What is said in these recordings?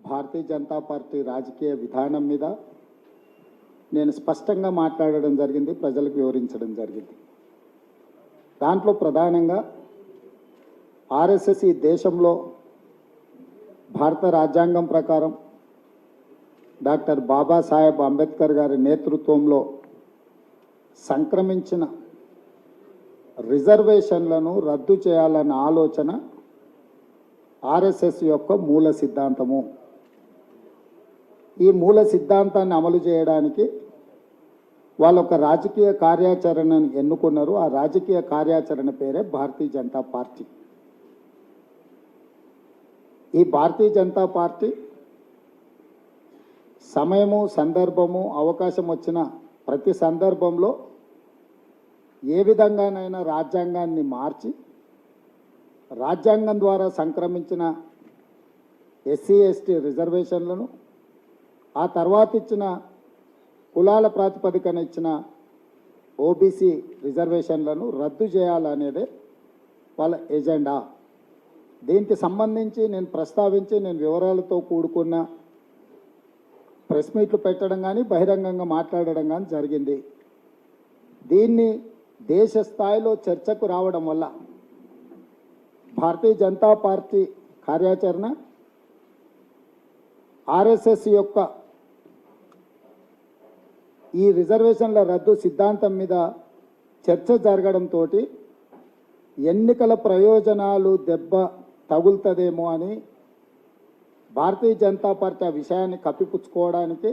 భారతీయ Janata party రాజకీయ విధానం మీద నేను స్పష్టంగా మాట్లాడడం జరిగింది ప్రజలకు వివరించడం జరిగింది. దాంట్లో ప్రధానంగా ఆర్ఎస్ఎస్ ఈ దేశంలో భారత రాజ్యాంగం ప్రకారం డాక్టర్ బాబాసాహెబ్ అంబేద్కర్ గారి నేతృత్వంలో సంక్రమించిన రిజర్వేషన్లను రద్దు చేయాలన్న ఆలోచన ఆర్ఎస్ఎస్ యొక్క మూల సిద్ధాంతము. ఈ మూల సిద్ధాంతాన్ని అమలు చేయడానికి వాళ్ళు ఒక రాజకీయ కార్యాచరణను ఎన్నుకున్నారు. ఆ రాజకీయ కార్యాచరణ పేరే భారతీయ జనతా పార్టీ. ఈ భారతీయ జనతా పార్టీ సమయము సందర్భము అవకాశం వచ్చిన ప్రతి సందర్భంలో ఏ విధంగానైనా రాజ్యాంగాన్ని మార్చి రాజ్యాంగం ద్వారా సంక్రమించిన ఎస్సీ ఎస్టీ రిజర్వేషన్లను ఆ తర్వాత ఇచ్చిన కులాల ప్రాతిపదికన ఇచ్చిన ఓబీసీ రిజర్వేషన్లను రద్దు చేయాలనేదే వాళ్ళ ఎజెండా. దీనికి సంబంధించి నేను ప్రస్తావించి నేను వివరాలతో కూడుకున్న ప్రెస్ మీట్లు పెట్టడం కానీ బహిరంగంగా మాట్లాడడం కానీ జరిగింది. దీన్ని దేశ స్థాయిలో చర్చకు రావడం వల్ల భారతీయ జనతా పార్టీ కార్యాచరణ ఆర్ఎస్ఎస్ యొక్క ఈ రిజర్వేషన్ల రద్దు సిద్ధాంతం మీద చర్చ జరగడంతో ఎన్నికల ప్రయోజనాలు దెబ్బ తగులుతుందేమో అని భారతీయ జనతా పార్టీ ఆ విషయాన్ని కప్పిపుచ్చుకోవడానికి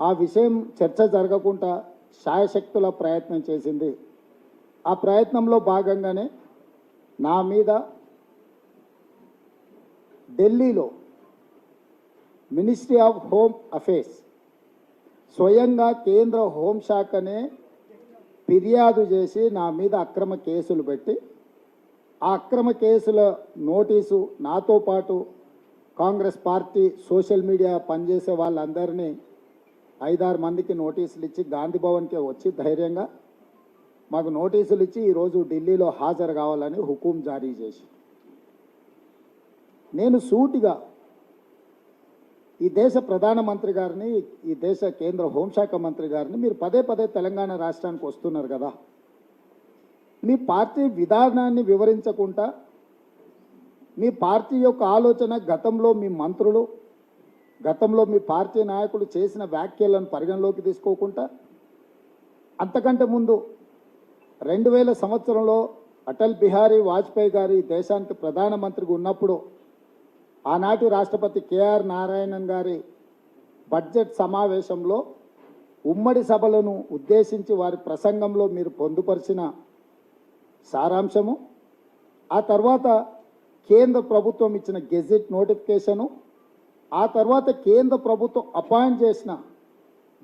ఆ విషయం చర్చ జరగకుండా శాయశక్తుల ప్రయత్నం చేసింది. ఆ ప్రయత్నంలో భాగంగానే నా మీద ఢిల్లీలో మినిస్ట్రీ ఆఫ్ హోమ్ అఫేర్స్ స్వయంగా కేంద్ర హోంశాఖనే ఫిర్యాదు చేసి నా మీద అక్రమ కేసులు పెట్టి ఆ అక్రమ కేసుల నోటీసు నాతో పాటు కాంగ్రెస్ పార్టీ సోషల్ మీడియా పనిచేసే వాళ్ళందరినీ ఐదారు మందికి నోటీసులు ఇచ్చి గాంధీ భవన్కే వచ్చి ధైర్యంగా మాకు నోటీసులు ఇచ్చి ఈరోజు ఢిల్లీలో హాజరు కావాలని హుకుం జారీ చేసి. నేను సూటిగా ఈ దేశ ప్రధానమంత్రి గారిని ఈ దేశ కేంద్ర హోంశాఖ మంత్రి గారిని మీరు పదే పదే తెలంగాణ రాష్ట్రానికి వస్తున్నారు కదా. మీ పార్టీ విధానాన్ని వివరించకుండా మీ పార్టీ యొక్క ఆలోచన గతంలో మీ మంత్రులు గతంలో మీ పార్టీ నాయకులు చేసిన వ్యాఖ్యలను పరిగణలోకి తీసుకోకుండా అంతకంటే ముందు రెండు వేల సంవత్సరంలో అటల్ బిహారీ వాజ్పేయి గారు ఈ దేశానికి ప్రధానమంత్రిగా ఉన్నప్పుడు ఆనాటి రాష్ట్రపతి కేఆర్ నారాయణన్ గారి బడ్జెట్ సమావేశంలో ఉమ్మడి సభలను ఉద్దేశించి వారి ప్రసంగంలో మీరు పొందుపరిచిన సారాంశము ఆ తర్వాత కేంద్ర ప్రభుత్వం ఇచ్చిన గెజిట్ నోటిఫికేషను ఆ తర్వాత కేంద్ర ప్రభుత్వం అపాయింట్ చేసిన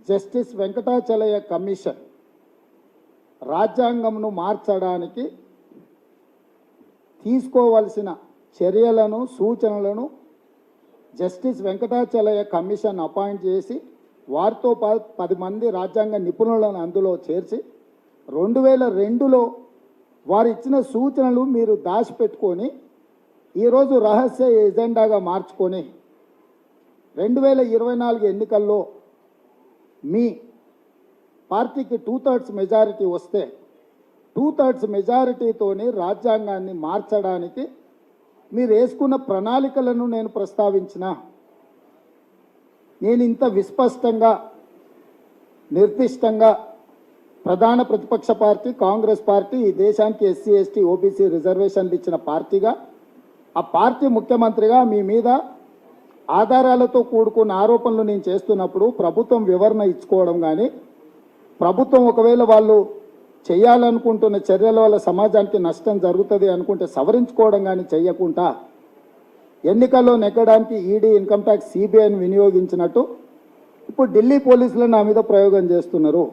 జస్టిస్ వెంకటాచలయ కమిషన్ రాజ్యాంగంను మార్చడానికి తీసుకోవలసిన చర్యలను సూచనలను జస్టిస్ వెంకటాచలయ్య కమిషన్ అపాయింట్ చేసి వారితో పది మంది రాజ్యాంగ నిపుణులను అందులో చేర్చి రెండు వేల రెండులో వారు ఇచ్చిన సూచనలు మీరు దాచిపెట్టుకొని ఈరోజు రహస్య ఎజెండాగా మార్చుకొని రెండు వేల ఇరవై నాలుగు ఎన్నికల్లో మీ పార్టీకి టూ థర్డ్స్ మెజారిటీ వస్తే టూ థర్డ్స్ మెజారిటీతోని రాజ్యాంగాన్ని మార్చడానికి మీరు వేసుకున్న ప్రణాళికలను నేను ప్రస్తావించిన. నేను ఇంత విస్పష్టంగా నిర్దిష్టంగా ప్రధాన ప్రతిపక్ష పార్టీ కాంగ్రెస్ పార్టీ ఈ దేశానికి ఎస్సీ ఎస్టీ ఓబీసీ రిజర్వేషన్లు ఇచ్చిన పార్టీగా ఆ పార్టీ ముఖ్యమంత్రిగా మీ మీద ఆధారాలతో కూడుకున్న ఆరోపణలు నేను చేస్తున్నప్పుడు ప్రభుత్వం వివరణ ఇచ్చుకోవడం కానీ ప్రభుత్వం ఒకవేళ వాళ్ళు చేయాలనుకుంటున్న చర్యల వల్ల సమాజానికి నష్టం జరుగుతుంది అనుకుంటే సవరించుకోవడం కానీ చేయకుండా ఎన్నికల్లో నెగ్గడానికి ఈడీ ఇన్కమ్ ట్యాక్స్ సిబిఐని వినియోగించినట్టు ఇప్పుడు ఢిల్లీ పోలీసులు నా మీద ప్రయోగం చేస్తున్నారు.